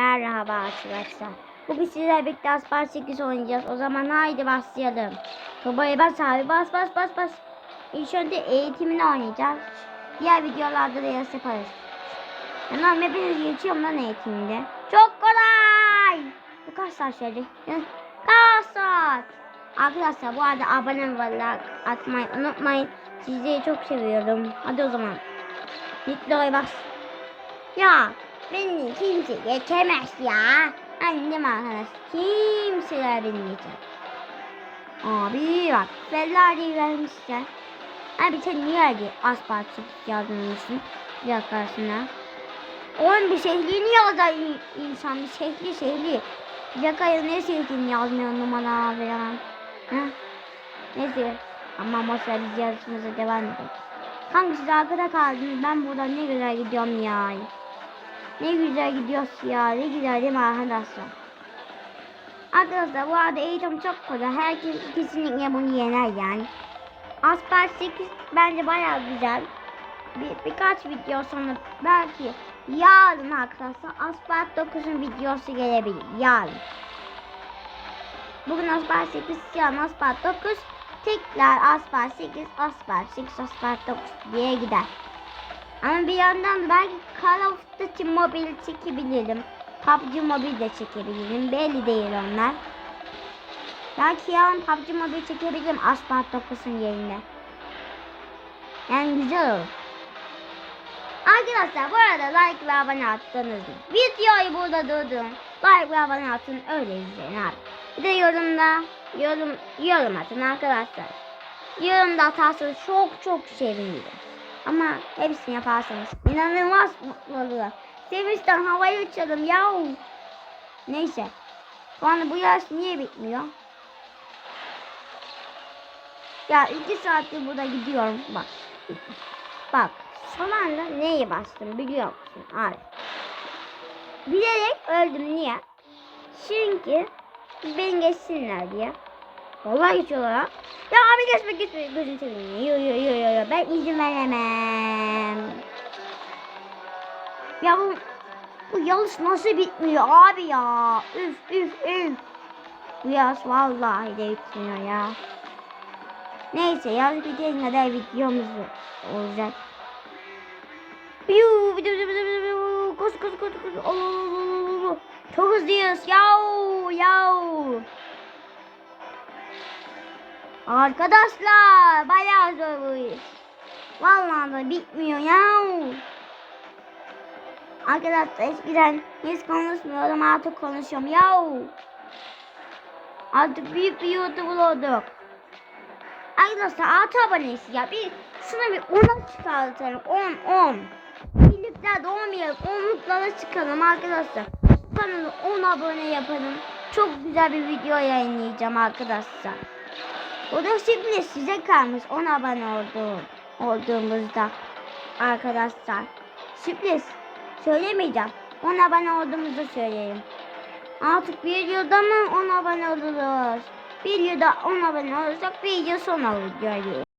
Merhaba arkadaşlar. Bugün sizlerle birlikte Aspar 8 oynayacağız. O zaman haydi başlayalım. Babaya bas abi bas bas bas bas. İlk önce eğitimini oynayacağız. Diğer videolarda da yarış yaparız. Ben hepiniz geçiyorum lan eğitiminde. Çok kolay. Bu kaç saat? Hı? Kaç saat? Arkadaşlar bu arada abone like atmayı unutmayın. Sizleri çok seviyorum. Hadi o zaman. Videoya bas. Ya beni kimse geçemez ya. Annem arkadaş kimseler beni geçer. Abi bak Ferrari vermişler. Abi sen niye hadi asfalt yazmışsın? Bir arkasına. Oğlum bir şehrini yazar in- insan bir şehri şehri. Bir dakika ya ne şehrini yazmıyor numara ya. Heh. Neyse. Ama boşver biz yarışımıza devam edelim. Kanka siz arkada kaldınız. Ben buradan ne güzel gidiyorum ya. Ne güzel gidiyoruz ya. Ne güzel değil mi arkadaşlar? Arkadaşlar bu arada eğitim çok kolay. Herkes kesinlikle bunu yener yani. Aspar 8 bence bayağı güzel. Bir, birkaç video sonra belki yarın arkadaşlar Aspar 9'un videosu gelebilir. Yarın. Bugün Aspar 8, yarın Aspar 9. Tekrar Aspar 8, Aspar 8, Aspar 9 diye gider. Ama bir yandan belki Call of Duty Mobile çekebilirim. PUBG Mobile de çekebilirim. Belli değil onlar. Belki yarın PUBG Mobile çekebilirim Asphalt 9'un yerine. Yani güzel olur. Arkadaşlar bu arada like ve abone attınız mı? Videoyu burada durdurun. Like ve abone atın öyle izleyin abi. Bir de yorumda yorum, yorum atın arkadaşlar. Yorumda atarsanız çok çok sevinirim. Ama hepsini yaparsanız inanılmaz mutlu olurum. Sevinçten havayı uçalım ya. Neyse. Şu anda bu yarış niye bitmiyor? Ya iki saattir burada gidiyorum. Bak. Bak. Son anda neye bastım biliyor musun abi? Bilerek öldüm niye? Çünkü beni geçsinler diye. Vallahi geçiyorlar ha. Ya abi geçme geçme gözünü seveyim. Yo yo yo yo yo ben izin veremem. Ya bu bu yarış nasıl bitmiyor abi ya? Üf üf üf. Bu yarış vallahi de bitmiyor ya. Neyse yarış bitene kadar videomuz olacak. Yuu, bidu, bidu, bidu, bidu. Koş koş koş koş. Allah, Allah. Çok hızlıyız. Yav yav. Arkadaşlar bayağı zor bu iş. Vallahi da bitmiyor ya. Arkadaşlar eskiden hiç konuşmuyordum artık konuşuyorum ya. Artık büyük bir YouTuber olduk. Arkadaşlar 6 aboneyiz ya. Bir şuna bir 10'a çıkartalım. 10 10. Birlikte olmayalım. 10'luklara çıkalım arkadaşlar. Kanalı 10 abone yapalım. Çok güzel bir video yayınlayacağım arkadaşlar. O da şimdi size kalmış 10 abone olduğum, olduğumuzda arkadaşlar. Sürpriz. Söylemeyeceğim. 10 abone olduğumuzda söyleyeyim. Artık yılda mı 10 abone oluruz? Yılda 10 abone olursak bir yıl sonra video